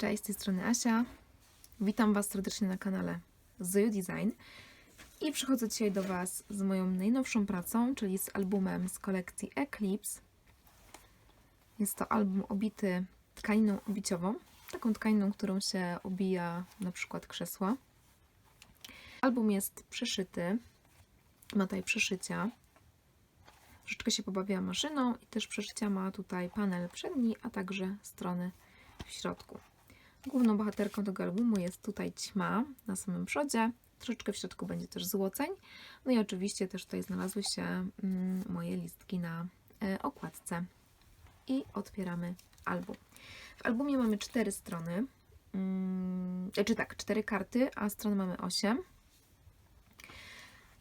Cześć, z tej strony Asia. Witam Was serdecznie na kanale Zoju Design. I przychodzę dzisiaj do Was z moją najnowszą pracą, czyli z albumem z kolekcji Eclipse. Jest to album obity tkaniną obiciową, taką tkaniną, którą się obija na przykład krzesła. Album jest przeszyty, ma tutaj przeszycia. Troszeczkę się pobawiła maszyną i też przeszycia ma tutaj panel przedni, a także strony w środku. Główną bohaterką tego albumu jest tutaj ćma na samym przodzie. Troszeczkę w środku będzie też złoceń. No i oczywiście też tutaj znalazły się mm, moje listki na e, okładce. I otwieramy album. W albumie mamy cztery strony. Mm, czy tak, cztery karty, a stron mamy osiem.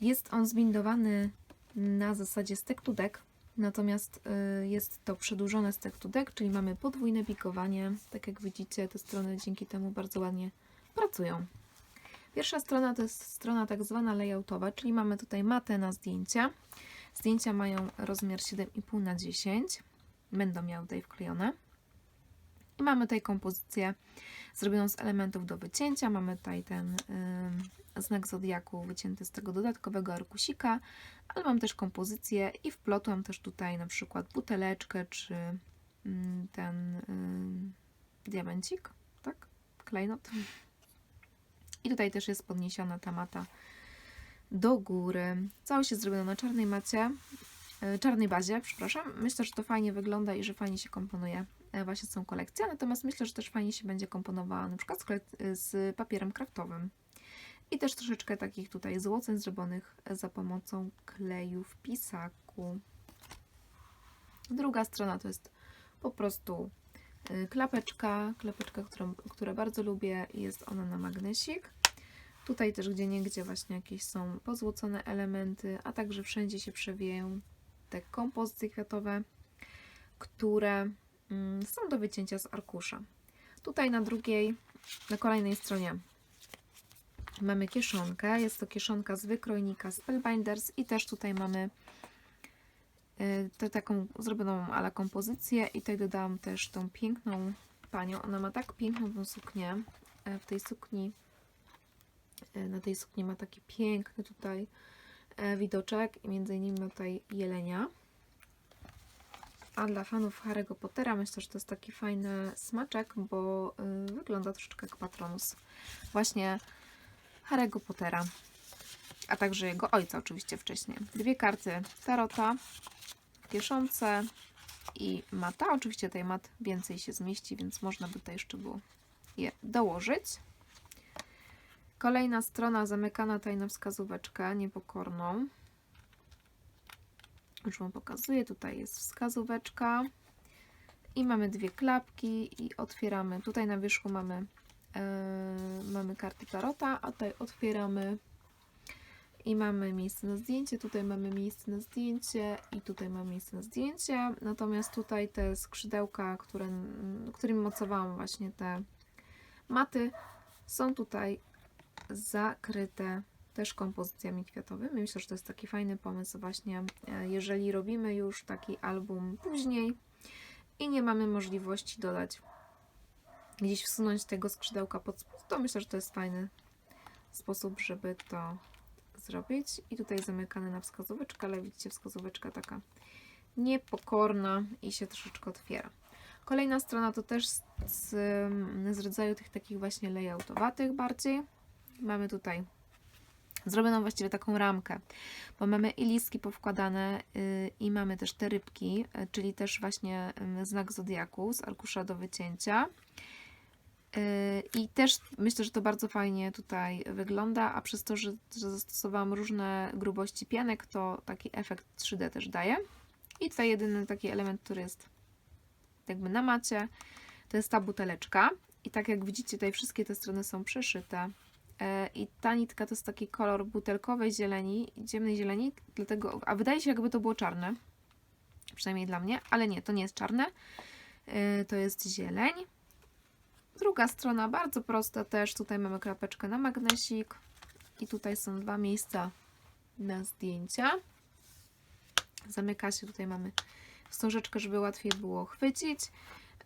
Jest on zbindowany na zasadzie stack to deck, natomiast y, jest to przedłużone stack to deck, czyli mamy podwójne pikowanie. Tak jak widzicie, te strony dzięki temu bardzo ładnie pracują. Pierwsza strona to jest strona tak zwana layoutowa, czyli mamy tutaj matę na zdjęcia. Zdjęcia mają rozmiar 7,5 na 10 będą miały tutaj wklejone. I mamy tutaj kompozycję zrobioną z elementów do wycięcia. Mamy tutaj ten y, znak zodiaku wycięty z tego dodatkowego arkusika, ale mam też kompozycję i wplotłam też tutaj na przykład buteleczkę czy ten y, diamencik, tak? Klejnot. I tutaj też jest podniesiona ta mata do góry. Całość jest zrobiona na czarnej macie, y, czarnej bazie, przepraszam. Myślę, że to fajnie wygląda i że fajnie się komponuje e, właśnie z tą kolekcją. Natomiast myślę, że też fajnie się będzie komponowała na przykład z, papierem kraftowym. I też troszeczkę takich tutaj złoceń zrobionych za pomocą kleju w pisaku. Druga strona to jest po prostu y, klapeczka, klapeczka, którą, którą bardzo lubię jest ona na magnesik. Tutaj też gdzie niegdzie właśnie jakieś są pozłocone elementy, a także wszędzie się przewijają te kompozycje kwiatowe, które są do wycięcia z arkusza. Tutaj na drugiej, na kolejnej stronie mamy kieszonkę. Jest to kieszonka z wykrojnika Spellbinders i też tutaj mamy y, tę taką zrobioną ala kompozycję i tutaj dodałam też tą piękną panią. Ona ma tak piękną tą suknię. E, W tej sukni y, na tej sukni ma taki piękny tutaj widoczek i między innymi tutaj jelenia. A dla fanów Harry'ego Pottera myślę, że to jest taki fajny smaczek, bo y, wygląda troszeczkę jak Patronus. Właśnie Harry'ego Pottera, a także jego ojca oczywiście wcześniej. Dwie karty Tarota w kieszonce i mata. Oczywiście tej mat więcej się zmieści, więc można by tutaj jeszcze było je dołożyć. Kolejna strona zamykana tutaj na wskazóweczkę niepokorną. Już Wam pokazuję. Tutaj jest wskazóweczka. I mamy dwie klapki i otwieramy. Tutaj na wierzchu mamy Yy, mamy karty tarota, a tutaj otwieramy i mamy miejsce na zdjęcie, tutaj mamy miejsce na zdjęcie i tutaj mamy miejsce na zdjęcie, natomiast tutaj te skrzydełka, które, którymi mocowałam właśnie te maty, są tutaj zakryte też kompozycjami kwiatowymi. Myślę, że to jest taki fajny pomysł właśnie, e, jeżeli robimy już taki album później i nie mamy możliwości dodać gdzieś wsunąć tego skrzydełka pod spód, to myślę, że to jest fajny sposób, żeby to zrobić. I tutaj zamykane na wskazóweczkę, ale widzicie, wskazóweczka taka niepokorna i się troszeczkę otwiera. Kolejna strona to też z, z, rodzaju tych takich właśnie layoutowatych bardziej. Mamy tutaj zrobioną właściwie taką ramkę, bo mamy i listki powkładane yy, i mamy też te rybki, yy, czyli też właśnie znak zodiaku z arkusza do wycięcia. Yy, I też myślę, że to bardzo fajnie tutaj wygląda, a przez to, że, że zastosowałam różne grubości pianek, to taki efekt 3D też daje. I tutaj jedyny taki element, który jest jakby na macie, to jest ta buteleczka. I tak jak widzicie, tutaj wszystkie te strony są przeszyte. Yy, I ta nitka to jest taki kolor butelkowej zieleni, ciemnej zieleni, dlatego, a wydaje się jakby to było czarne. Przynajmniej dla mnie, ale nie, to nie jest czarne. Yy, to jest zieleń. Druga strona bardzo prosta też. Tutaj mamy klapeczkę na magnesik i tutaj są dwa miejsca na zdjęcia. Zamyka się, tutaj mamy wstążeczkę, żeby łatwiej było chwycić.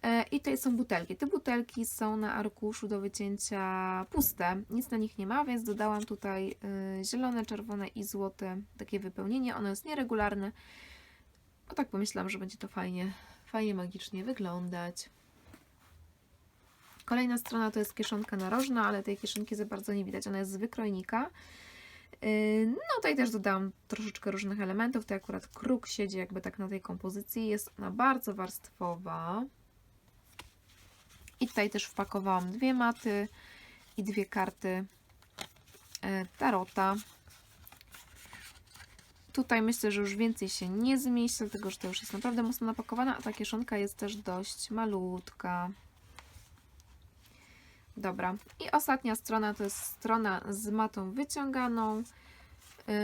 E, I tutaj są butelki. Te butelki są na arkuszu do wycięcia puste. Nic na nich nie ma, więc dodałam tutaj y, zielone, czerwone i złote takie wypełnienie. Ono jest nieregularne. Bo tak pomyślałam, że będzie to fajnie, fajnie magicznie wyglądać. Kolejna strona to jest kieszonka narożna, ale tej kieszonki za bardzo nie widać. Ona jest z wykrojnika. Yy, No tutaj też dodałam troszeczkę różnych elementów. Tutaj akurat kruk siedzi jakby tak na tej kompozycji. Jest ona bardzo warstwowa. I tutaj też wpakowałam dwie maty i dwie karty e, tarota. Tutaj myślę, że już więcej się nie zmieści, dlatego że to już jest naprawdę mocno napakowana, a ta kieszonka jest też dość malutka. Dobra. I ostatnia strona to jest strona z matą wyciąganą.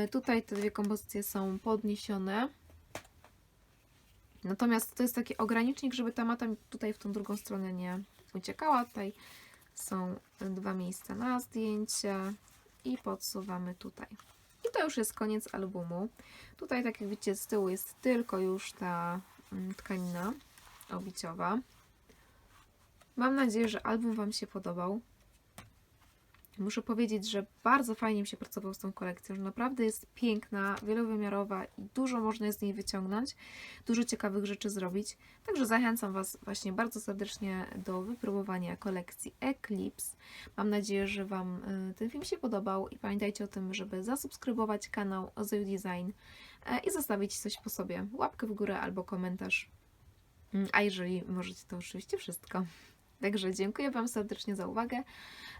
Y, Tutaj te dwie kompozycje są podniesione. Natomiast to jest taki ogranicznik, żeby ta mata tutaj w tą drugą stronę nie uciekała. Tutaj są dwa miejsca na zdjęcie i podsuwamy tutaj. I to już jest koniec albumu. Tutaj, tak jak widzicie, z tyłu jest tylko już ta mm, tkanina obiciowa. Mam nadzieję, że album Wam się podobał. Muszę powiedzieć, że bardzo fajnie mi się pracowało z tą kolekcją, że naprawdę jest piękna, wielowymiarowa i dużo można z niej wyciągnąć, dużo ciekawych rzeczy zrobić. Także zachęcam Was właśnie bardzo serdecznie do wypróbowania kolekcji Eclipse. Mam nadzieję, że Wam y, ten film się podobał i pamiętajcie o tym, żeby zasubskrybować kanał Ozeju Design e, i zostawić coś po sobie, łapkę w górę albo komentarz. Mm, A jeżeli możecie, to oczywiście wszystko. Także dziękuję Wam serdecznie za uwagę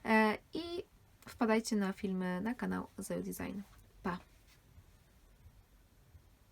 e, i wpadajcie na filmy na kanał Zeo Design. Pa!